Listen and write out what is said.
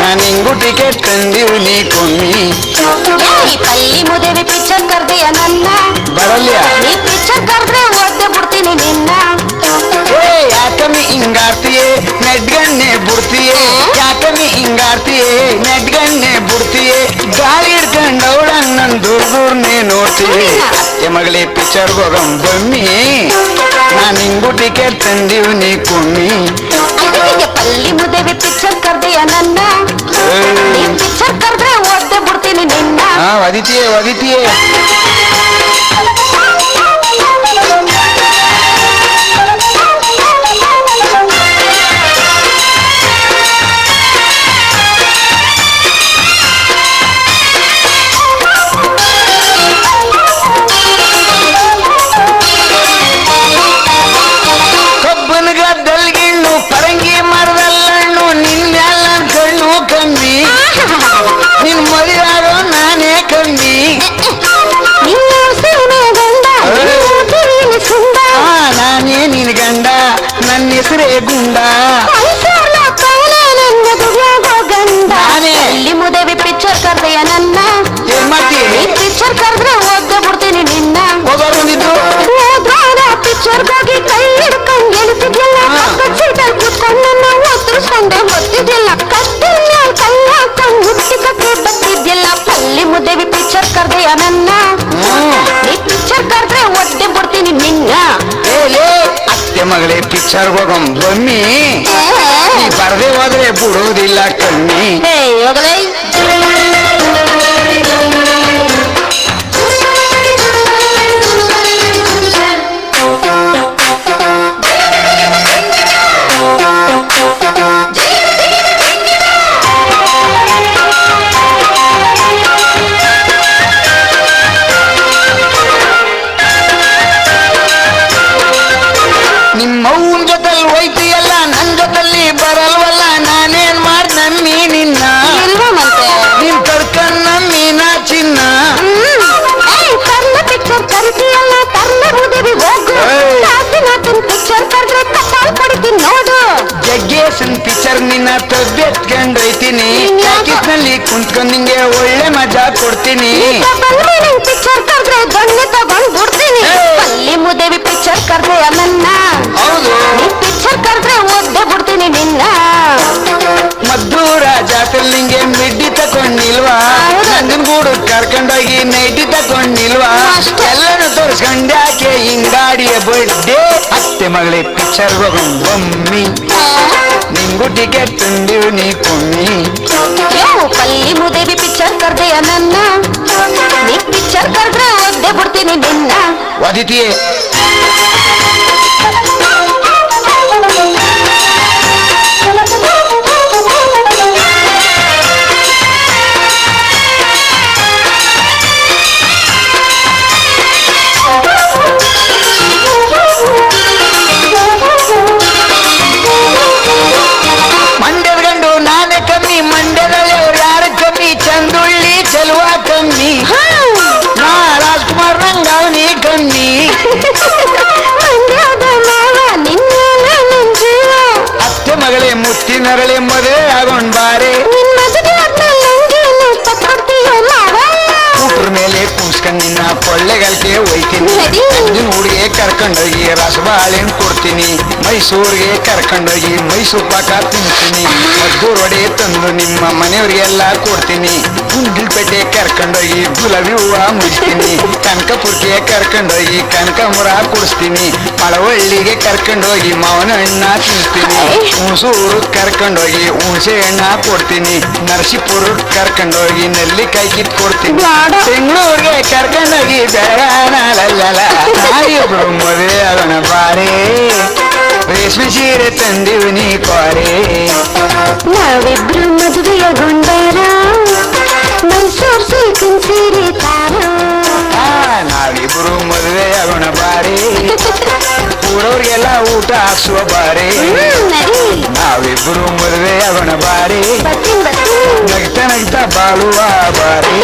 ನಾನು ಹಿಂಗು ಟಿಕೆಟ್ ತಂದೀವಿ ನೀ ಕೊಮ್ಮಿ ಪಲ್ಲಿ ಮುದೇವಿ ಪಿಕ್ಚರ್ ಕರ್ದೆಯ ನನ್ನ. ಬರಲ್ಯ? ನೀ ಪಿಕ್ಚರ್ ಕರ್ದ್ರೆ ಒದ್ದೆ ಬಿಡ್ತೀನಿ ನಿನ್ನ. ಯಾಕಮ್ಮಿ ಹಿಂಗಾರ್ತಿಯೇ? ನೆಡ್ಗಣ್ಣೆ ಬಿಡ್ತೀಯೇ? ಯಾಕಮ್ಮಿ ಹಿಂಗಾರ್ತಿಯೇ? ನೆಡ್ಗಣ್ಣೆ ಬಿಡ್ತೀಯೇ? ಗಾಳಿ ಹಿಡ್ಕೊಂಡು ಅವಳ ನನ್ನ ದೂರ ದೂರನೇ ನೋಡ್ತೀವಿ ಅತ್ತೆ ಮಗಳೇ ಪಿಕ್ಚರ್ಗೆ ಹೋಗಂ ಬನ್ನಿ. ನಾನು ಹಿಂಗು ಟಿಕೆಟ್ ತಂದೀವಿ ನೀ ಕೊಮ್ಮಿ ಅದಕ್ಕೆ ಪಲ್ಲಿ ಮುದೇವಿ ಪಿಕ್ಚರ್ ಕರ್ದೆಯ ನನ್ನ? ಪಿಕ್ಚರ್ ಕರ್ದ್ರೆ ಒದ್ದೆ ಬಿಡ್ತೀನಿ ನಿನ್ನ. ಹಾ ಒದಿತೀಯೇ ಒದಿತೀಯೇ 그래 군다. ಅತ್ತೆ ಮಗಳೇ ಪಿಕ್ಚರ್ ಹೋಗಂ ಬಮ್ಮಿ ನೀ ಬರ್ದೆ ಹೋದ್ರೆ ಬಿಡೋದಿಲ್ಲ ಕಮ್ಮಿ ನಿಮ್ಮವ್ವನ್ ಜೊತೆಲ್ ಹೋಯ್ತಿಯಲ್ಲ ನನ್ ಜೊತೆಲಿ ಬರಲ್ವಲ್ಲ ನಾನೇನ್ ಮಾಡ್ ನಮ್ಮಿ ನಿನ್ನ ಇಲ್ವಾ ಮತ್ತೆ? ನಿನ್ ಕರ್ಕನ್ ಚಿನ್ನ? ಕರ್ನ ಪಿಕ್ಚರ್ ನಿನ್ನ ತಬ್ಬೆತ್ಕೊಂಡೊಯ್ತೀನಿ ಟಾಕೀಸ್ನಲ್ಲಿ ಕುಂತ್ಕೊಂಡ್ ನಿಂಗೆ ಒಳ್ಳೆ ಮಜಾ ಕೊಡ್ತೀನಿ. ಪಿಕ್ಚರ್ ಕರ್ದ್ರೆ ಗಣ್ಯ ತಗೊಂಡ್ ಬಿಡ್ತೀನಿ. ಅಲ್ಲಿ ಮುದೇವಿ ಪಿಕ್ಚರ್ ಕರ್ದ್ರೆ ನನ್ನ ತೋರಿಸ್ಕೊಂಡ್ಯಾಕೆ ಹಿಂಗಾಡಿಯ ಬಡ್ಡೆ ಅತ್ತೆ ಮಗಳೇ ಪಿಕ್ಚರ್ ಬೊಮ್ಮಿ ನಿಂಗು ಟಿಕೆಟ್ ತಂದೀವಿ ನೀ ಕೊಮ್ಮಿ. ಪಲ್ಲಿ ಮುದೇವಿ ಪಿಕ್ಚರ್ ಕರ್ದೆಯ ನನ್ನ. ನೀ ಪಿಕ್ಚರ್ ಕರ್ದ್ರೆ ಒದ್ದೆ ಬಿಡ್ತೀನಿ ನಿನ್ನ. ಒದಿತಿಯೇ ಕುಂಸ್ಕೊಂಡ್ ನಿನ್ನ ಕೊಳ್ಳೆಗಲ್ಕೆ ಒಯ್ತೀನಿ ನಿನ್ನ ಹುಡುಗೆ ಕರ್ಕೊಂಡೋಗಿ ರಸಬಾಳೆನ್ ಕೊಡ್ತೀನಿ. ಮೈಸೂರಿಗೆ ಕರ್ಕೊಂಡೋಗಿ ಮೈಸೂರು ಪಾಕ ತಿಂತೀನಿ. ಮದ್ದೂರ್ ಒಡೆ ತಂದು ನಿಮ್ಮ ಮನೆಯವರಿಗೆಲ್ಲ ಕೊಡ್ತೀನಿ. ಗುಂಡ್ಲಪೇಟೆ ಕರ್ಕೊಂಡೋಗಿ ಗುಲಾಬಿ ಹೂವ ಮುಡಿಸ್ತೀನಿ ಕನಕಪುರಕ್ಕೆ ಕರ್ಕೊಂಡೋಗಿ ಕನಕಮುರ ಕುಡಿಸ್ತೀನಿ. ಮಳವಳ್ಳಿಗೆ ಕರ್ಕೊಂಡೋಗಿ ಮಾವನ ಹಣ್ಣ ತಿನ್ನಿಸ್ತೀನಿ ಹುಣಸೂರು ಕರ್ಕೊಂಡೋಗಿ ಹುಣಸೆ ಹಣ್ಣ ಕೊಡ್ತೀನಿ. ನರಸೀಪುರ ಕರ್ಕೊಂಡೋಗಿ ನೆಲ್ಲಿಕಾಯಿ ಕಿತ್ ಕೊಡ್ತೀನಿ. ಬ್ಯಾಡ. ಬೆಂಗಳೂರಿಗೆ ಕರ್ಕೊಂಡೋಗಿ ಬೆಳಗಾನಲ್ಲ ನಾವಿಬ್ರು ಮದುವೆ ಅವನ ಬಾರೇ ರೇಷ್ಮೆ ಸೀರೆ ತಂದಿವು ನೀ ಕೋರೆ ನಾವಿಬ್ರು ಮದುವೆಯಗೊಂಡಾರ ಮೈಸೂರ್ ಸಿಲ್ಕಿನ ಸೀರೆ ತಾರ. ನಾವಿಬ್ರು ಮದುವೆ ಆಗೋಣ ಬಾರಿ ಊರವ್ರಿಗೆಲ್ಲ ಊಟ ಹಾಕ್ಸುವ ಬಾರಿ ನಾವಿಬ್ರು ಮದುವೆ ಆಗೋಣ ಬಾರಿ ನಗ್ತಾ ನಗ್ತಾ ಬಾಳುವ ಬಾರೇ